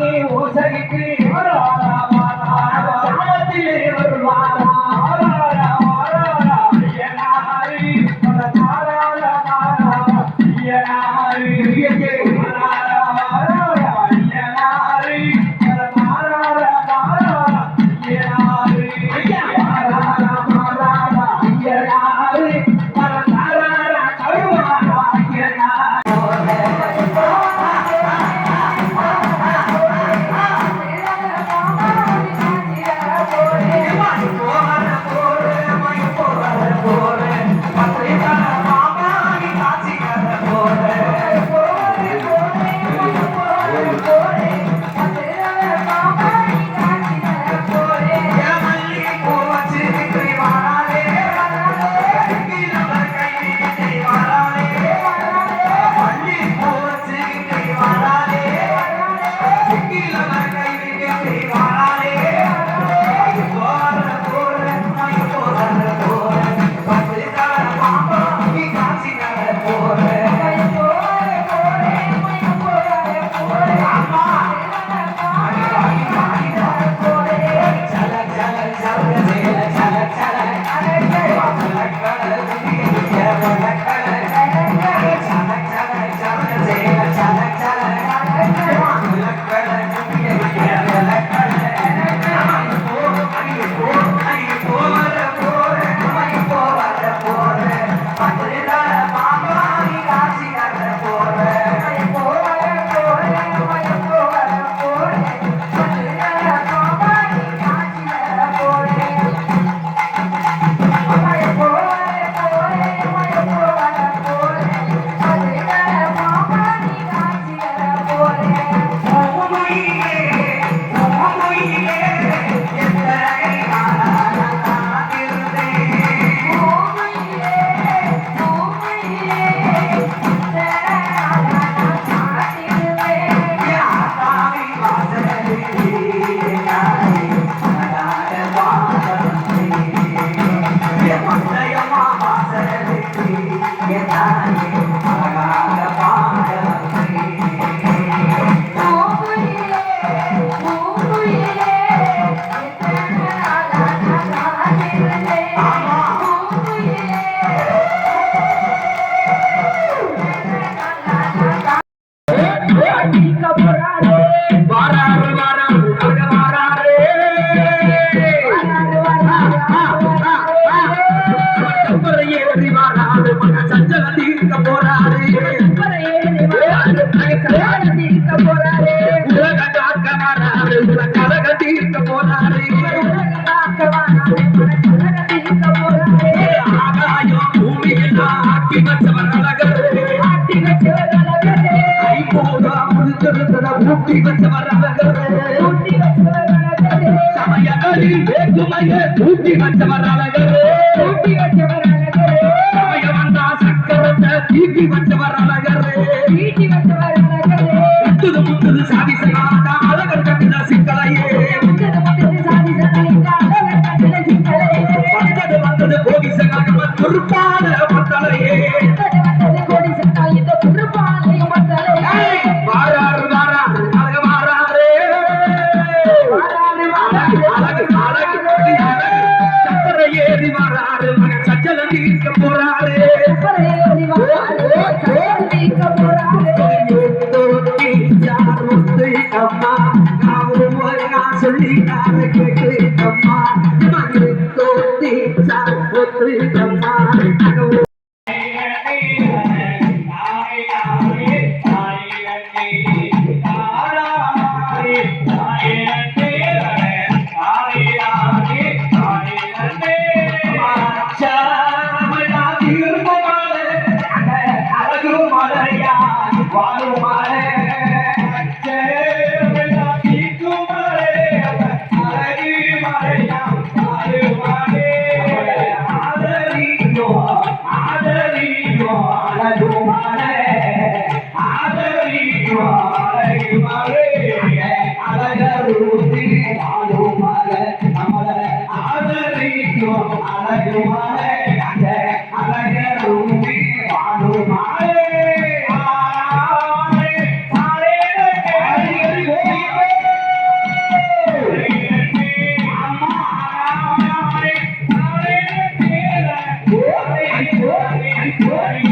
வாராரு ஊட்டி வச்சவர் சமயங்களில் வேற்றுமையை ஊட்டி வச்சவர் அழகரே ஊட்டி வச்சவர் அழகரே சமய சக்கரத்தை தீட்டி வச்சவர் அழகரே ஈட்டி வச்சவர் அழகரே முத்துது முத்துது சாதி அழகர் கட்டின சிக்கலையே முந்தது முந்தது அழகர் வந்தது வந்தது பொறுப்பான மத்தலையே அம்மா நான் சொல்லி கேட்டு அம்மா தோட்டி சார் முத்து அம்மா Oh, my God. Yeah.